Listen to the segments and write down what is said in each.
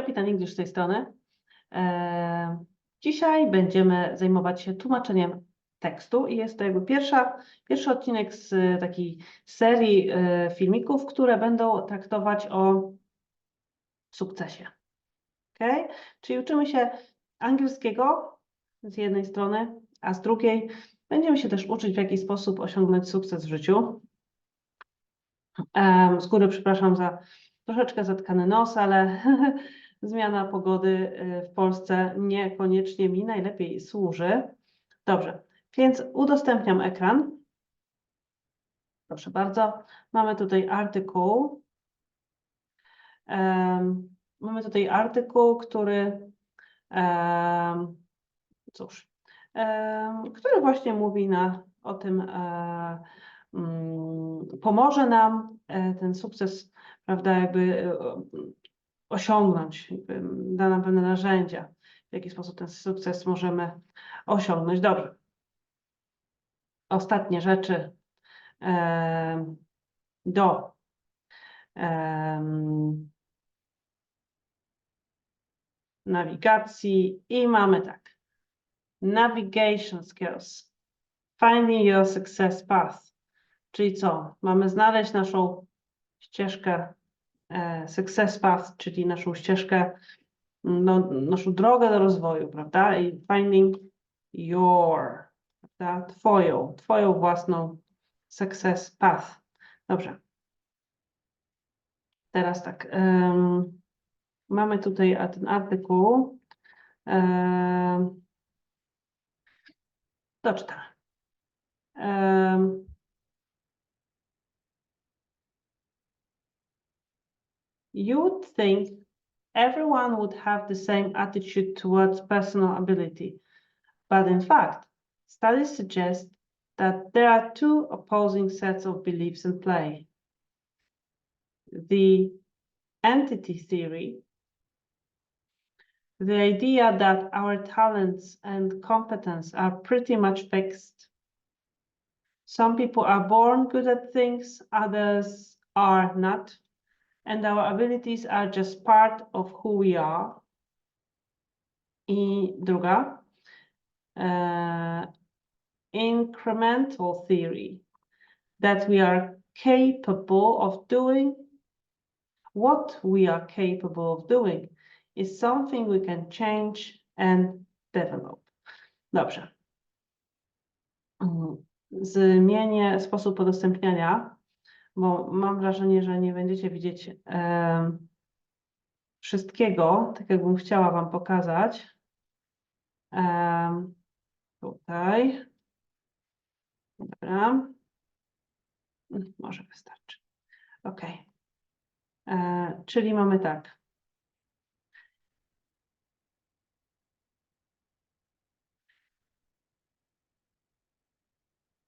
Kapitan English z tej strony. E, Dzisiaj będziemy zajmować się tłumaczeniem tekstu i jest to jakby pierwsza, pierwszy odcinek z e, takiej serii e, filmików, które będą traktować o sukcesie. Okay? Czyli uczymy się angielskiego z jednej strony, a z drugiej będziemy się też uczyć, w jaki sposób osiągnąć sukces w życiu. Z góry przepraszam za troszeczkę zatkany nos, ale zmiana pogody y, w Polsce niekoniecznie mi najlepiej służy. Dobrze, więc udostępniam ekran. Proszę bardzo, mamy tutaj artykuł. Em, Mamy tutaj artykuł, który, em, cóż, em, który właśnie mówi na, o tym, mm, pomoże nam e, ten sukces, prawda, jakby e, osiągnąć, da nam pewne narzędzia, w jaki sposób ten sukces możemy osiągnąć. Dobrze. Ostatnie rzeczy do nawigacji i mamy tak. Navigation skills. Finding your success path. Czyli co? Mamy znaleźć naszą ścieżkę success path, czyli naszą ścieżkę, no, naszą drogę do rozwoju, prawda? I finding your, prawda? Twoją, twoją własną success path. Dobrze. Teraz tak. em, mamy tutaj ten artykuł. em, doczytam. Em, you would think everyone would have the same attitude towards personal ability. But in fact, studies suggest that there are two opposing sets of beliefs in play. The entity theory, the idea that our talents and competence are pretty much fixed. Some people are born good at things, others are not and our abilities are just part of who we are. I druga, e, incremental theory, that we are capable of doing what we are capable of doing is something we can change and develop. Dobrze. Mm, Zmienię sposób udostępniania bo mam wrażenie, że nie będziecie widzieć em, wszystkiego, tak jakbym chciała Wam pokazać. Em, tutaj. Dobra. Mm, Może wystarczy. OK. E, czyli mamy tak.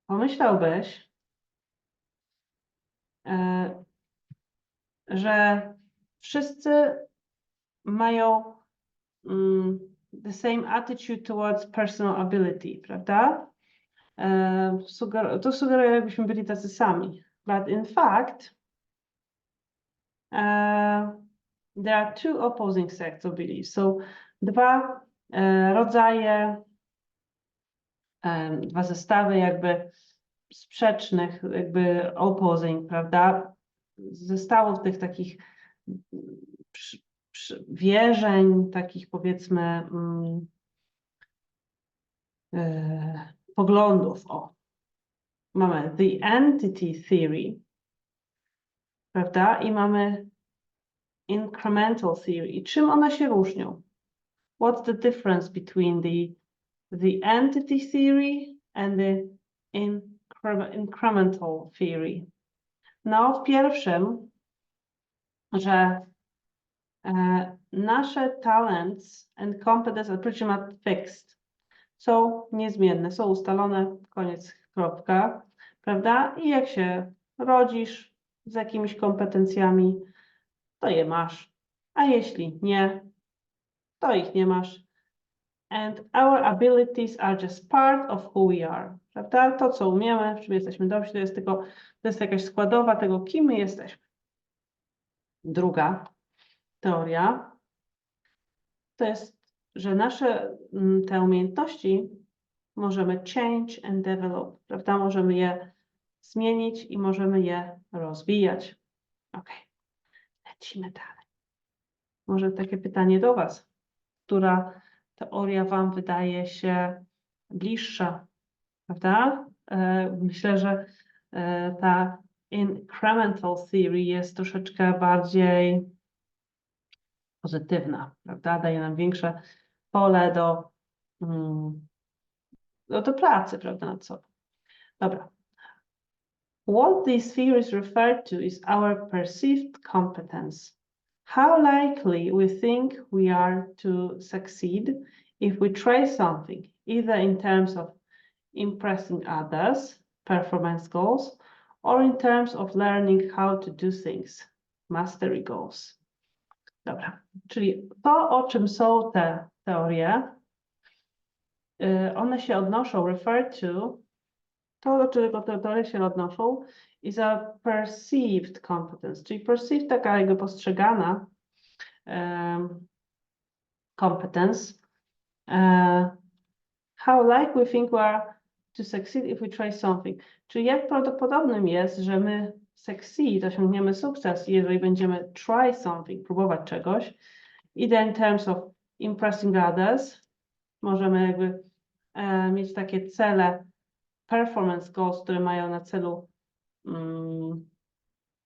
Pomyślałbyś, e, że wszyscy mają mm, the same attitude towards personal ability, prawda? E, to sugeruje, jakbyśmy byli tacy sami. But in fact, e, there are two opposing sects of beliefs. So dwa e, rodzaje, e, dwa zestawy jakby sprzecznych, jakby opposing, prawda? Zestawów tych takich przy, przy, wierzeń, takich powiedzmy e, poglądów. O. Mamy the entity theory, prawda? I mamy incremental theory. I czym one się różnią? What's the difference between the, the entity theory and the incre- incremental theory? No, w pierwszym, że e, nasze talents and competence are pretty much fixed. Są niezmienne, są ustalone, koniec, kropka, prawda? I jak się rodzisz z jakimiś kompetencjami, to je masz. A jeśli nie, to ich nie masz. And our abilities are just part of who we are. Prawda? To, co umiemy, w czym jesteśmy dobrzy, to jest tylko, to jest jakaś składowa tego, kim my jesteśmy. Druga teoria to jest, że nasze mm, te umiejętności możemy change and develop, prawda? Możemy je zmienić i możemy je rozwijać. Ok, lecimy dalej. Może takie pytanie do Was. Która teoria Wam wydaje się bliższa, prawda? E, Myślę, że e, ta incremental theory jest troszeczkę bardziej pozytywna, prawda? Daje nam większe pole do, mm, do, do pracy, prawda, nad sobą. Dobra. What these theories refer to is our perceived competence. How likely we think we are to succeed if we try something, either in terms of impressing others, performance goals, or in terms of learning how to do things, mastery goals. Dobra, czyli to, o czym są te teorie, one się odnoszą, refer to, to, do czego te teorie się odnoszą, is a perceived competence, czyli perceived taka jakby postrzegana um, competence. Uh, how like we think we are to succeed if we try something. Czyli jak prawdopodobnym jest, że my succeed, osiągniemy sukces, jeżeli będziemy try something, próbować czegoś, either in terms of impressing others, możemy jakby mieć takie cele, performance goals, które mają na celu mm,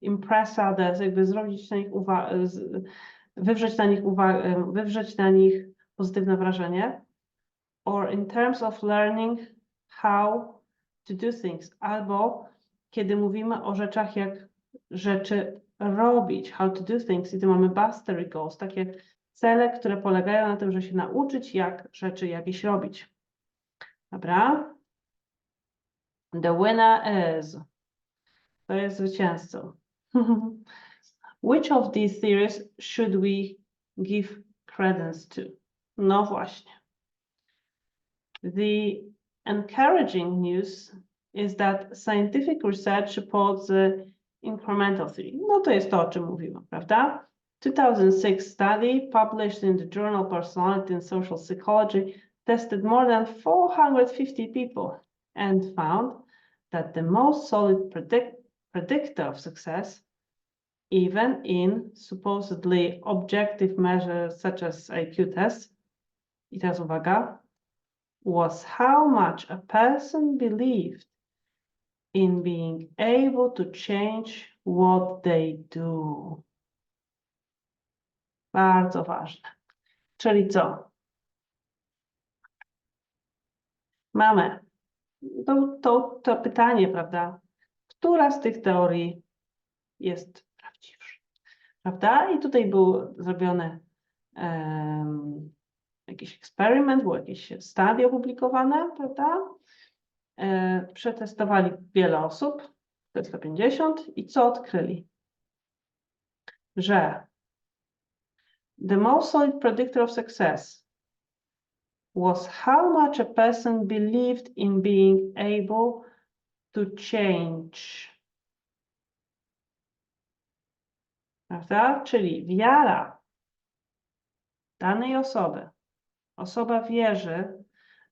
impress others, jakby zrobić na nich uwagę, wywrzeć na nich uwagę, wywrzeć na nich pozytywne wrażenie, or in terms of learning how to do things, albo kiedy mówimy o rzeczach jak rzeczy robić, how to do things, i tu mamy mastery goals, takie cele, które polegają na tym, że się nauczyć, jak rzeczy jakieś robić. Dobra? The winner is. To jest zwycięzcą. Which of these theories should we give credence to? No właśnie. The encouraging news is that scientific research supports the incremental theory. No to jest to, o czym mówiłam, prawda? 2006 study published in the journal Personality and Social Psychology tested more than 450 people and found that the most solid predict predictor of success, even in supposedly objective measures such as IQ tests, i teraz uwaga, was how much a person believed in being able to change what they do. Bardzo ważne. Czyli co? Mamy to, to, to pytanie, prawda? Która z tych teorii jest prawdziwsza? Prawda? I tutaj był zrobiony um, jakiś eksperyment, było jakieś study opublikowane, prawda? E, przetestowali wiele osób, 450 i co odkryli? Że the most solid predictor of success was how much a person believed in being able to change. Prawda? Czyli wiara danej osoby. Osoba wierzy,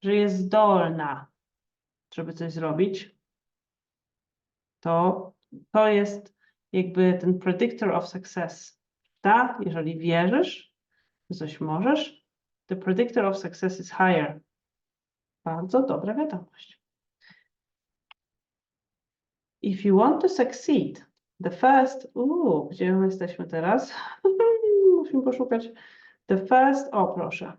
że jest zdolna żeby coś zrobić, to to jest jakby ten predictor of success. Tak? Jeżeli wierzysz, że coś możesz, the predictor of success is higher. Bardzo dobra wiadomość. If you want to succeed, the first, uuu, gdzie my jesteśmy teraz? Musimy poszukać. The first, o proszę.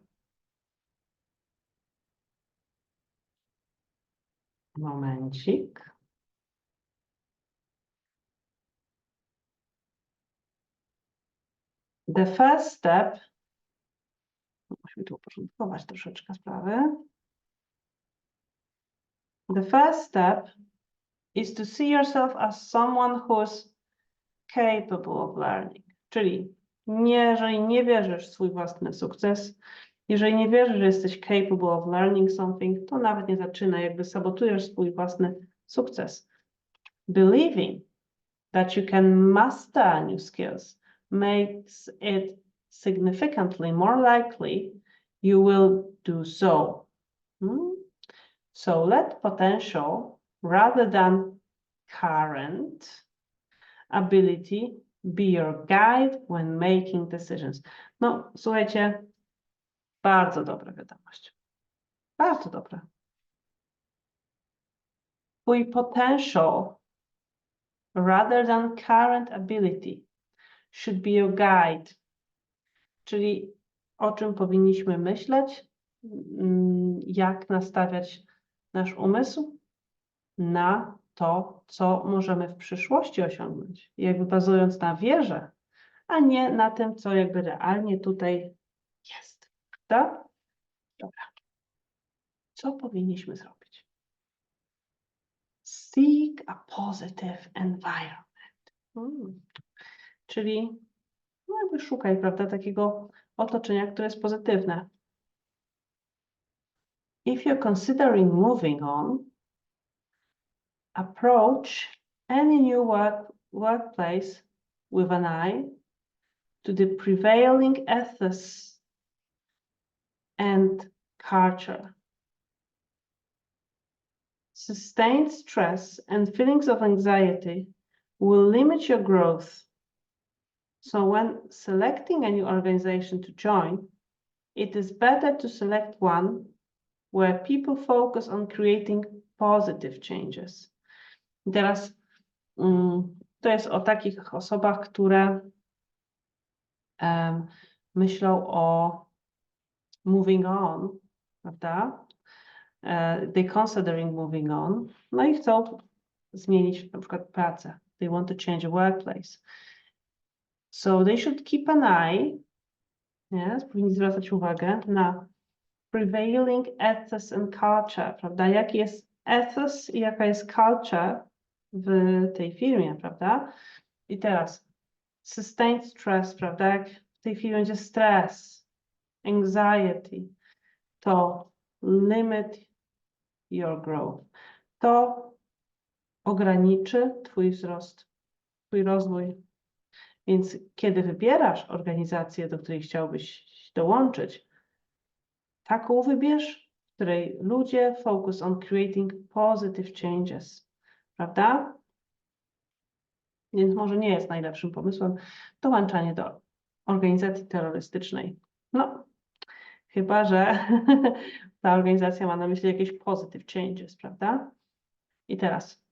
Momencik. The first step, musimy tu uporządkować troszeczkę sprawy. The first step is to see yourself as someone who's capable of learning. Czyli nie, jeżeli nie wierzysz w swój własny sukces, jeżeli nie wierzysz, że jesteś capable of learning something, to nawet nie zaczyna, jakby sabotujesz swój własny sukces. Believing that you can master new skills makes it significantly more likely you will do so. Hmm? So let potential rather than current ability be your guide when making decisions. No, słuchajcie, bardzo dobra wiadomość. Bardzo dobra. Twój potential rather than current ability should be your guide. Czyli o czym powinniśmy myśleć, mm, jak nastawiać nasz umysł na to, co możemy w przyszłości osiągnąć, jakby bazując na wierze, a nie na tym, co jakby realnie tutaj jest. Prawda? Dobra. Co powinniśmy zrobić? Seek a positive environment. Mm. Czyli jakby szukaj, prawda, takiego otoczenia, które jest pozytywne. If you're considering moving on, approach any new work, workplace with an eye to the prevailing ethos and culture. Sustained stress and feelings of anxiety will limit your growth. So when selecting a new organization to join, it is better to select one where people focus on creating positive changes. Teraz mm, to jest o takich osobach, które em, myślą o moving on, prawda? E, they considering moving on, no i chcą zmienić na przykład pracę. They want to change a workplace. So they should keep an eye, nie? powinni zwracać uwagę na prevailing ethos and culture, prawda? Jaki jest ethos i jaka jest culture w tej firmie, prawda? I teraz sustained stress, prawda? Jak w tej firmie będzie stres, anxiety, to limit your growth. To ograniczy Twój wzrost, Twój rozwój. Więc kiedy wybierasz organizację, do której chciałbyś dołączyć, taką wybierz, w której ludzie focus on creating positive changes, prawda? Więc może nie jest najlepszym pomysłem dołączanie do organizacji terrorystycznej. No, chyba że ta organizacja ma na myśli jakieś positive changes, prawda? I teraz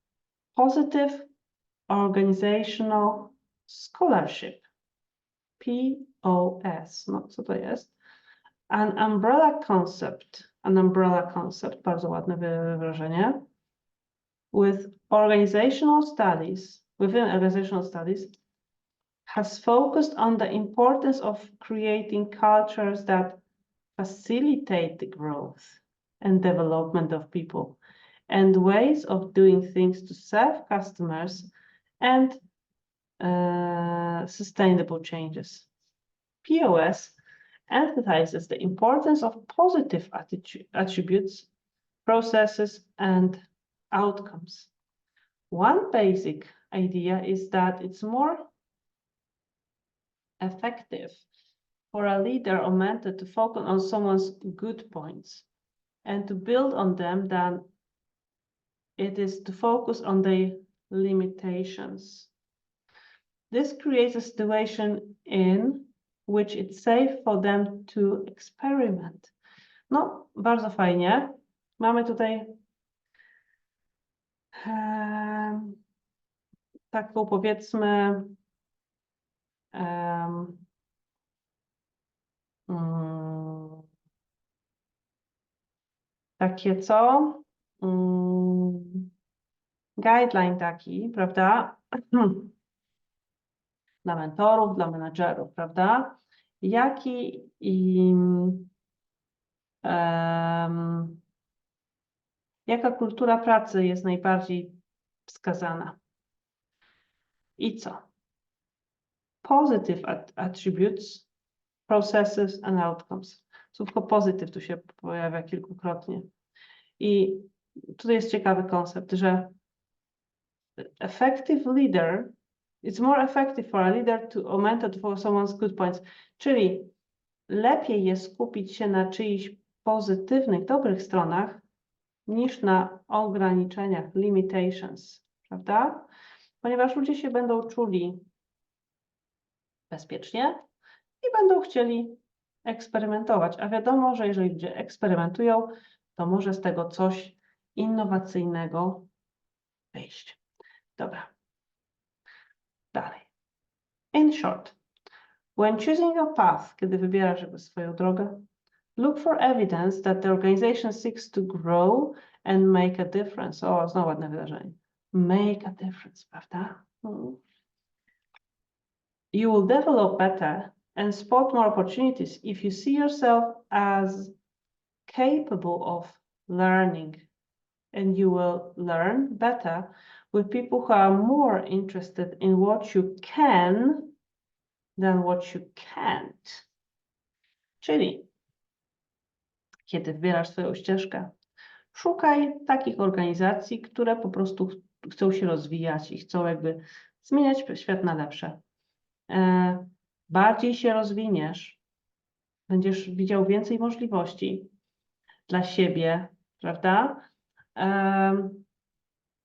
positive organizational scholarship. POS. No, co to jest? An umbrella concept. An umbrella concept, bardzo ładne wyrażenie. With organizational studies, within organizational studies, has focused on the importance of creating cultures that facilitate the growth and development of people and ways of doing things to serve customers and uh, sustainable changes. POS emphasizes the importance of positive attributes, processes, and outcomes. One basic idea is that it's more effective for a leader or mentor to focus on someone's good points and to build on them than it is to focus on their limitations. This creates a situation in which it's safe for them to experiment. No, bardzo fajnie. Mamy tutaj em, taką powiedzmy em, mm, takie co? Mm, guideline taki, prawda? Dla mentorów, dla menadżerów, prawda? Jaki im, em, jaka kultura pracy jest najbardziej wskazana? I co? Positive at- attributes, processes and outcomes. Słówko positive tu się pojawia kilkukrotnie. I tutaj jest ciekawy koncept, że effective leader It's more effective for a leader to or mentor to focus on one's good points. Czyli lepiej jest skupić się na czyichś pozytywnych, dobrych stronach niż na ograniczeniach, limitations, prawda? Ponieważ ludzie się będą czuli bezpiecznie i będą chcieli eksperymentować. A wiadomo, że jeżeli ludzie eksperymentują, to może z tego coś innowacyjnego wyjść. Dobra. In short, when choosing a path, kiedy wybierasz swoją drogę, look for evidence that the organization seeks to grow and make a difference. O, znowu ładne wydarzenie. Make a difference, prawda? Mm. You will develop better and spot more opportunities if you see yourself as capable of learning and you will learn better with people who are more interested in what you can than what you can't. Czyli kiedy wybierasz swoją ścieżkę, szukaj takich organizacji, które po prostu ch- chcą się rozwijać i chcą jakby zmieniać świat na lepsze. E, bardziej się rozwiniesz, będziesz widział więcej możliwości dla siebie, prawda?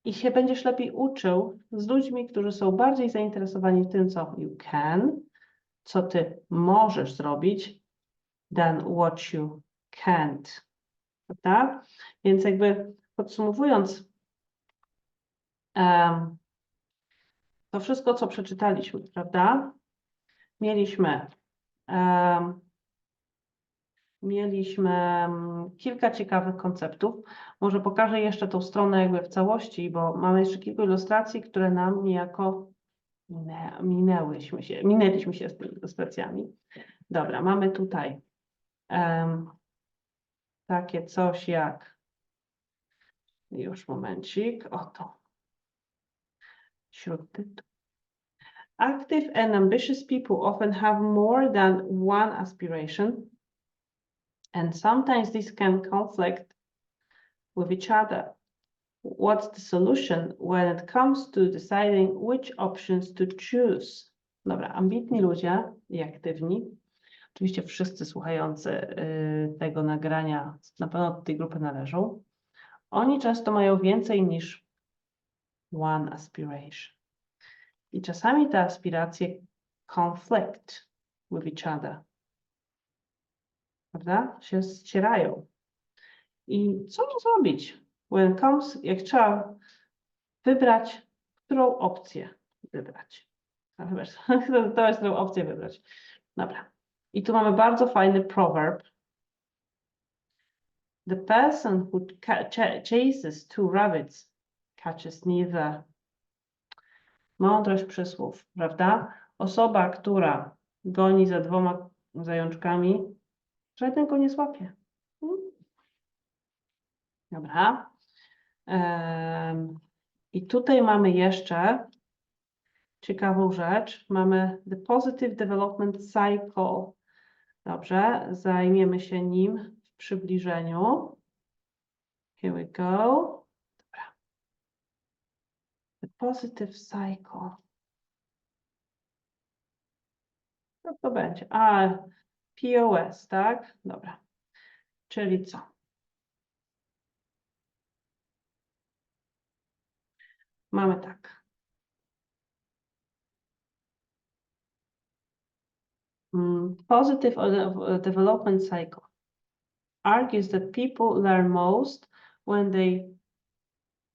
I się będziesz lepiej uczył z ludźmi, którzy są bardziej zainteresowani tym, co you can, co ty możesz zrobić, than what you can't. Prawda? Więc jakby podsumowując, em, to wszystko, co przeczytaliśmy, prawda? Mieliśmy, em, mieliśmy kilka ciekawych konceptów. Może pokażę jeszcze tą stronę jakby w całości, bo mamy jeszcze kilka ilustracji, które nam niejako minę, minęłyśmy się, minęliśmy się z tymi ilustracjami. Dobra, mamy tutaj em, takie coś jak, już momencik, oto, śródtytuł. Active and ambitious people often have more than one aspiration, and sometimes these can conflict with each other. What's the solution when it comes to deciding which options to choose? Dobra, ambitni ludzie i aktywni, oczywiście wszyscy słuchający y, tego nagrania na pewno do tej grupy należą, oni często mają więcej niż one aspiration. I czasami te aspiracje conflict with each other. Prawda? Się ścierają. I co zrobić? When comes, jak trzeba wybrać, którą opcję wybrać. Wybrać, to jest którą opcję wybrać. Dobra. I tu mamy bardzo fajny proverb. The person who chases two rabbits catches neither. Mądrość przysłów, prawda? Osoba, która goni za dwoma zajączkami, żadnego nie złapie. Dobra. I tutaj mamy jeszcze ciekawą rzecz. Mamy the positive development cycle. Dobrze, zajmiemy się nim w przybliżeniu. Here we go. Dobra. The positive cycle. Co to będzie? A, POS, tak? Dobra. Czyli co? Mamy tak. Mm, Positive uh, development cycle argues that people learn most when they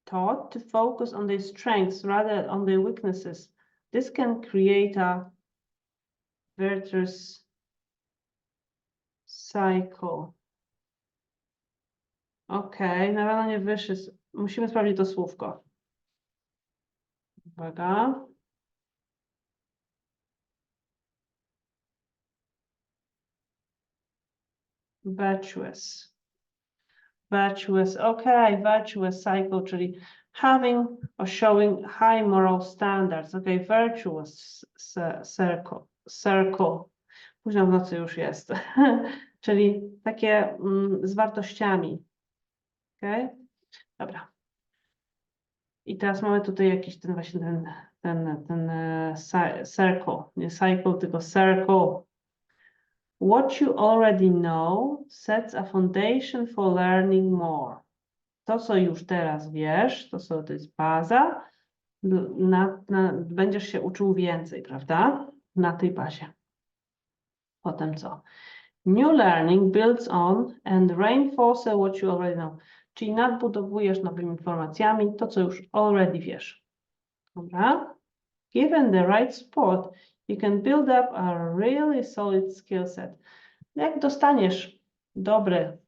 taught to focus on their strengths rather than on their weaknesses. This can create a virtuous cycle. Okej, na pewno nie wyższy. s- Musimy sprawdzić to słówko. Uwaga. Virtuous. Virtuous, okay, virtuous cycle, czyli having or showing high moral standards. Okay, virtuous circle, circle. Późno w nocy już jest. czyli takie mm, z wartościami. Okay? Dobra. I teraz mamy tutaj jakiś ten właśnie ten, ten, ten e, circle, nie cycle, tylko circle. What you already know sets a foundation for learning more. To, co już teraz wiesz, to, co to jest baza, na, na, będziesz się uczył więcej, prawda? Na tej bazie. Potem co? New learning builds on and reinforces what you already know. Czyli nadbudowujesz nowymi informacjami to, co już already wiesz. Dobra? Given the right support, you can build up a really solid skill set. Jak dostaniesz dobry,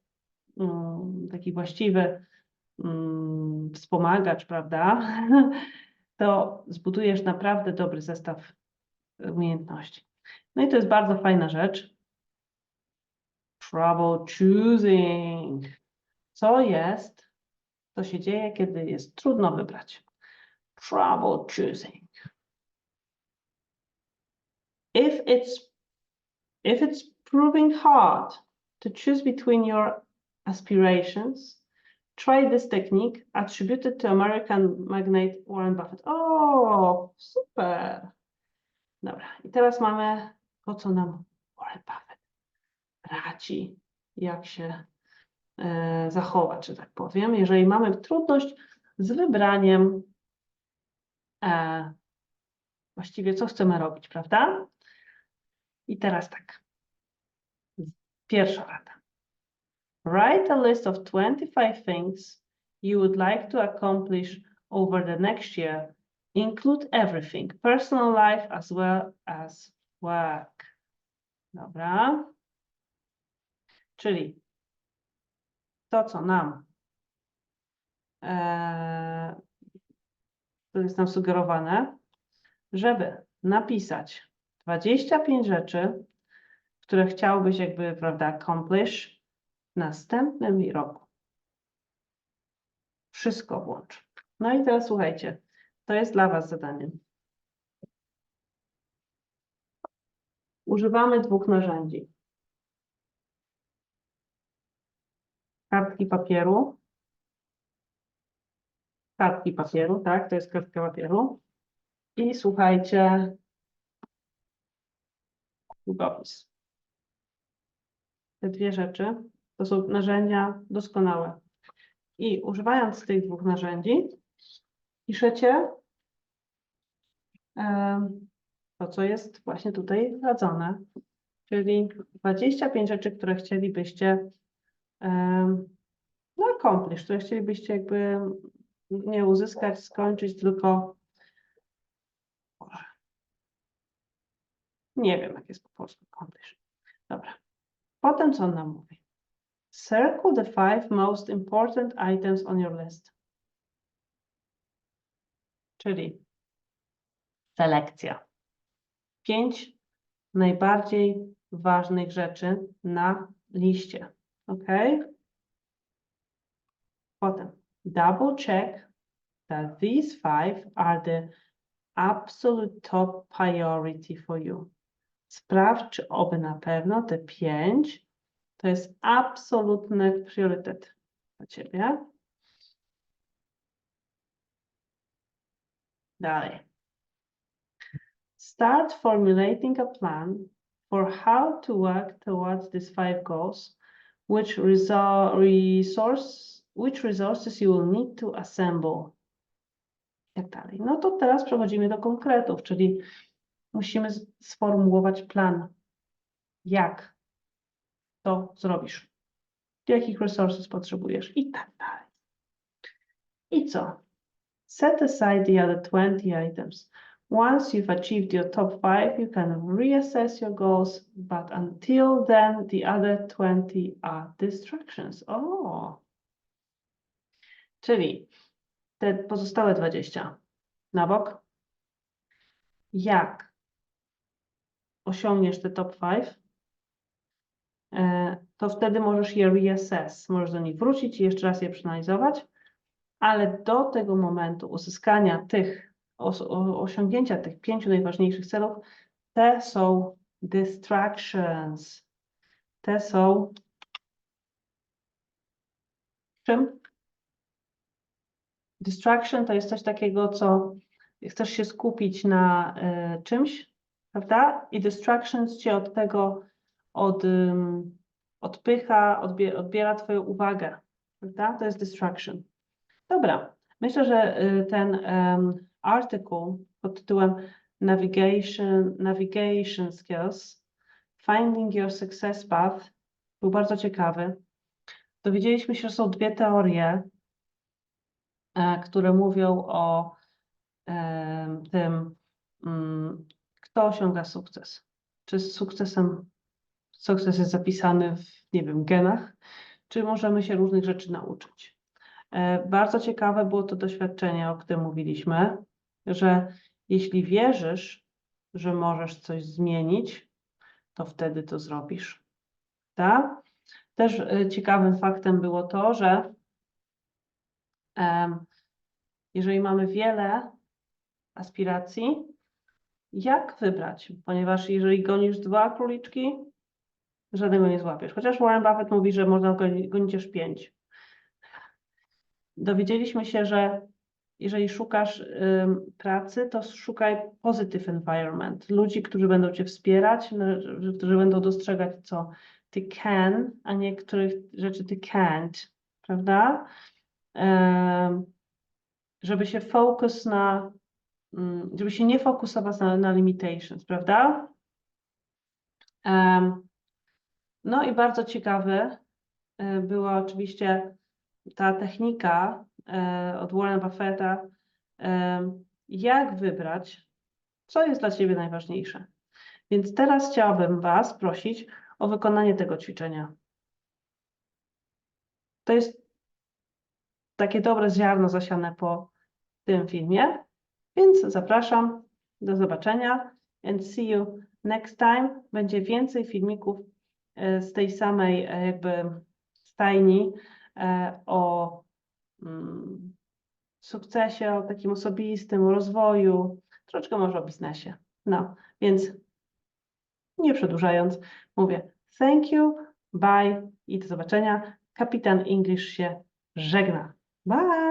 mm, taki właściwy mm, wspomagacz, prawda? To zbudujesz naprawdę dobry zestaw umiejętności. No i to jest bardzo fajna rzecz. Trouble choosing. Co jest? Co się dzieje, kiedy jest trudno wybrać? Trouble choosing. If it's if it's proving hard to choose between your aspirations, try this technique attributed to American magnate Warren Buffett. O, super. Dobra, i teraz mamy to, co nam Warren Buffett radzi, jak się zachować, że tak powiem, jeżeli mamy trudność z wybraniem e, właściwie, co chcemy robić, prawda? I teraz tak. Pierwsza rada. Write a list of 25 things you would like to accomplish over the next year. Include everything, personal life as well as work. Dobra. Czyli to, co nam e, to jest nam sugerowane, żeby napisać 25 rzeczy, które chciałbyś jakby, prawda, accomplish w następnym roku. Wszystko włącz. No i teraz słuchajcie, to jest dla Was zadanie. Używamy dwóch narzędzi. Kartki papieru. Kartki papieru, tak, to jest kartka papieru. I słuchajcie, długopis. Te dwie rzeczy to są narzędzia doskonałe. I używając tych dwóch narzędzi, piszecie to, co jest właśnie tutaj radzone, czyli 25 rzeczy, które chcielibyście no, accomplish, które chcielibyście jakby nie uzyskać, skończyć, tylko Nie wiem, jak jest po polsku accomplish. Dobra. Potem co on nam mówi? Circle the five most important items on your list. Czyli selekcja. Pięć najbardziej ważnych rzeczy na liście. OK? Potem double check that these five are the absolute top priority for you. Sprawdź, czy oby na pewno te pięć to jest absolutny priorytet dla Ciebie. Dalej. Start formulating a plan for how to work towards these five goals, which resource, which resources you will need to assemble. Tak dalej. No to teraz przechodzimy do konkretów, czyli musimy sformułować plan. Jak to zrobisz? Jakich resources potrzebujesz? I tak dalej. I co? Set aside the other 20 items. Once you've achieved your top five, you can reassess your goals, but until then, the other 20 are distractions. O! Czyli te pozostałe 20 na bok. Jak osiągniesz te top 5, to wtedy możesz je reassess. Możesz do nich wrócić i jeszcze raz je przeanalizować, ale do tego momentu uzyskania tych, osiągnięcia tych pięciu najważniejszych celów, te są distractions. Te są czym? Distraction to jest coś takiego, co chcesz się skupić na y, czymś, prawda? I distractions cię od tego od, ym, odpycha, odbie, odbiera twoją uwagę, prawda? To jest distraction. Dobra, myślę, że y, ten um, artykuł pod tytułem Navigation, Navigation Skills, Finding Your Success Path był bardzo ciekawy. Dowiedzieliśmy się, że są dwie teorie, e, które mówią o em, tym, mm, kto osiąga sukces. Czy z sukcesem, sukces jest zapisany w, nie wiem, genach, czy możemy się różnych rzeczy nauczyć. E, Bardzo ciekawe było to doświadczenie, o którym mówiliśmy, że jeśli wierzysz, że możesz coś zmienić, to wtedy to zrobisz. Tak? Też e, ciekawym faktem było to, że jeżeli mamy wiele aspiracji, jak wybrać? Ponieważ jeżeli gonisz dwa króliczki, żadnego nie złapiesz. Chociaż Warren Buffett mówi, że można goni- gonić aż pięć. Dowiedzieliśmy się, że jeżeli szukasz ym, pracy, to szukaj positive environment. Ludzi, którzy będą cię wspierać, no, którzy będą dostrzegać, co ty can, a nie których rzeczy ty can't, prawda? Żeby się focus na, mm, żeby się nie fokusować na, na limitations, prawda? No i bardzo ciekawy y, była oczywiście ta technika od Warrena Buffetta, em, jak wybrać, co jest dla Ciebie najważniejsze. Więc teraz chciałabym Was prosić o wykonanie tego ćwiczenia. To jest takie dobre ziarno zasiane po tym filmie, więc zapraszam. Do zobaczenia and see you next time. Będzie więcej filmików e, z tej samej e, jakby stajni e, o sukcesie, o takim osobistym, o rozwoju, troszeczkę może o biznesie. No, więc nie przedłużając, mówię thank you, bye i do zobaczenia. Kapitan English się żegna. Bye!